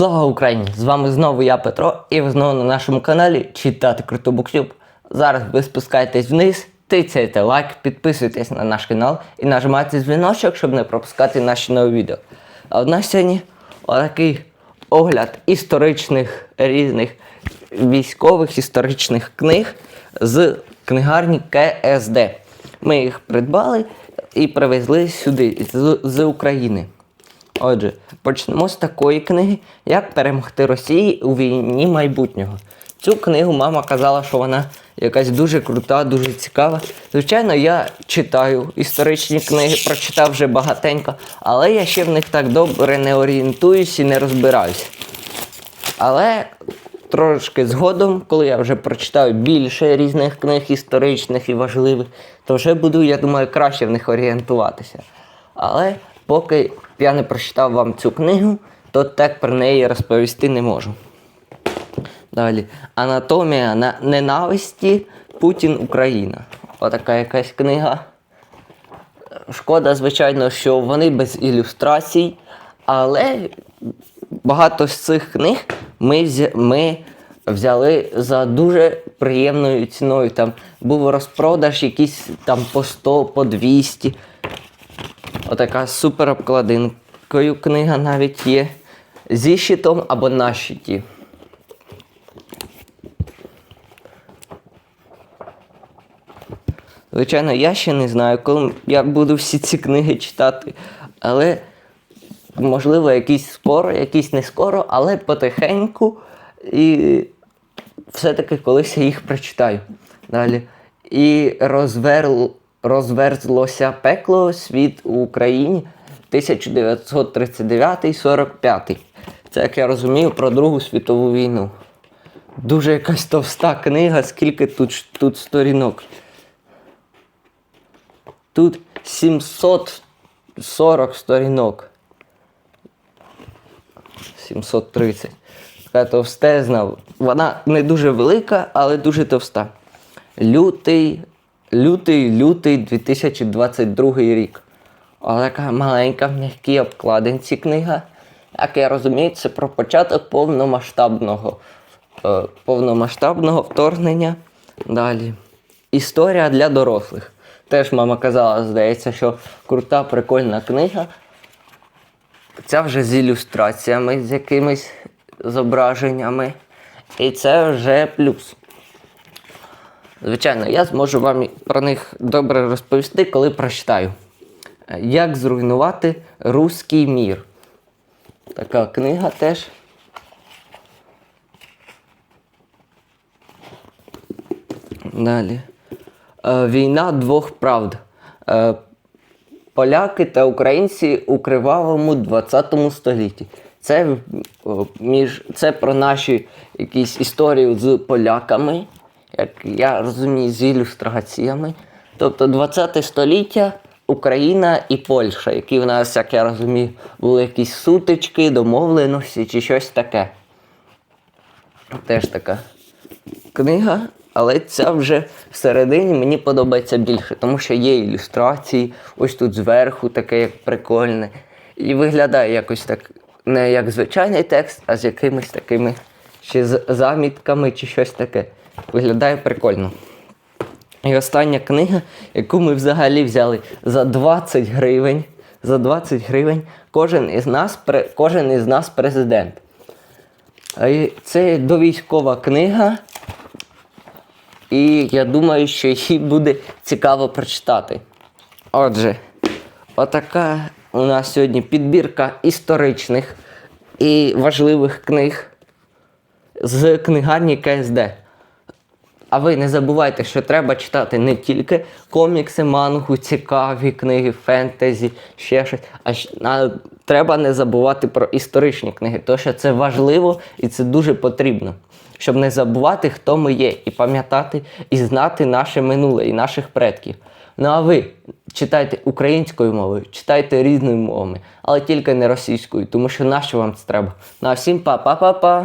Слава Україні! З вами знову я Петро, і ви знову на нашому каналі Читати Круто Буктюб. Зараз ви спускаєтесь вниз, тицяйте лайк, підписуйтесь на наш канал і нажимайте дзвіночок, щоб не пропускати наші нові відео. А в нас сьогодні отакий огляд історичних різних військових історичних книг з книгарні КСД. Ми їх придбали і привезли сюди з, з України. Отже, почнемо з такої книги, як перемогти Росії у війні майбутнього. Цю книгу мама казала, що вона якась дуже крута, дуже цікава. Звичайно, я читаю історичні книги, прочитав вже багатенько, але я ще в них так добре не орієнтуюсь і не розбираюсь. Але трошки згодом, коли я вже прочитаю більше різних книг історичних і важливих, то вже буду, я думаю, краще в них орієнтуватися. Але поки я не прочитав вам цю книгу, то так про неї розповісти не можу. Далі. Анатомія на ненависті Путін Україна. Отака якась книга. Шкода, звичайно, що вони без ілюстрацій, але багато з цих книг ми, ми взяли за дуже приємною ціною. Там був розпродаж якийсь там по 100, по 200. Отака супер обкладинкою книга навіть є. Зі щитом або на щиті. Звичайно, я ще не знаю, коли я буду всі ці книги читати, але можливо якийсь скоро, якийсь не скоро, але потихеньку і все-таки колись я їх прочитаю. Далі. І розверл, розверзлося пекло світ у Україні 1939-45. Це, як я розумію, про Другу світову війну. Дуже якась товста книга, скільки тут, тут сторінок. Тут 740 сторінок. 730. Така товстезна. Вона не дуже велика, але дуже товста. Лютий, лютий, лютий 2022 рік. Ось така маленька в м'якій обкладинці книга. Як я розумію, це про початок повномасштабного, е, повномасштабного вторгнення. Далі. Історія для дорослих. Теж мама казала, здається, що крута, прикольна книга. Ця вже з ілюстраціями, з якимись зображеннями. І це вже плюс. Звичайно, я зможу вам про них добре розповісти, коли прочитаю. Як зруйнувати руський мір. Така книга теж. Далі. Е, Війна двох правд. Е, Поляки та українці у кривавому 20 столітті. Це, між, це про наші якісь історії з поляками, як я розумію, з ілюстраціями. Тобто 20 століття Україна і Польща, які в нас, як я розумію, були якісь сутички, домовленості чи щось таке. Теж така книга, але ця вже всередині мені подобається більше, тому що є ілюстрації, ось тут зверху таке як прикольне. І виглядає якось так не як звичайний текст, а з якимись такими ще з замітками чи щось таке. Виглядає прикольно. І остання книга, яку ми взагалі взяли за 20 гривень. За 20 гривень кожен із нас, кожен із нас президент. І Це довійськова книга. І я думаю, що її буде цікаво прочитати. Отже, отака у нас сьогодні підбірка історичних і важливих книг з книгарні КСД. А ви не забувайте, що треба читати не тільки комікси, мангу, цікаві книги, фентезі, ще щось. А, а треба не забувати про історичні книги, тому що це важливо і це дуже потрібно. Щоб не забувати, хто ми є, і пам'ятати, і знати наше минуле і наших предків. Ну а ви читайте українською мовою, читайте різними мовами, але тільки не російською, тому що нащо вам це треба. Ну а всім па-па-па-па!